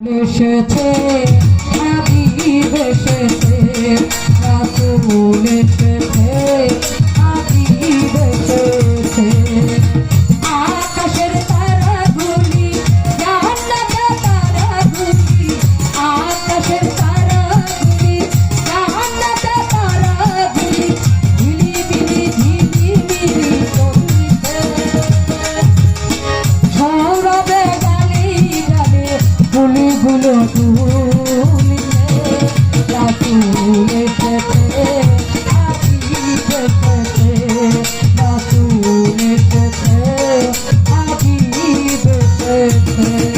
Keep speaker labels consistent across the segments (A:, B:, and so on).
A: এসেছে আমি এসেছে। Müzik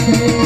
A: Thank you.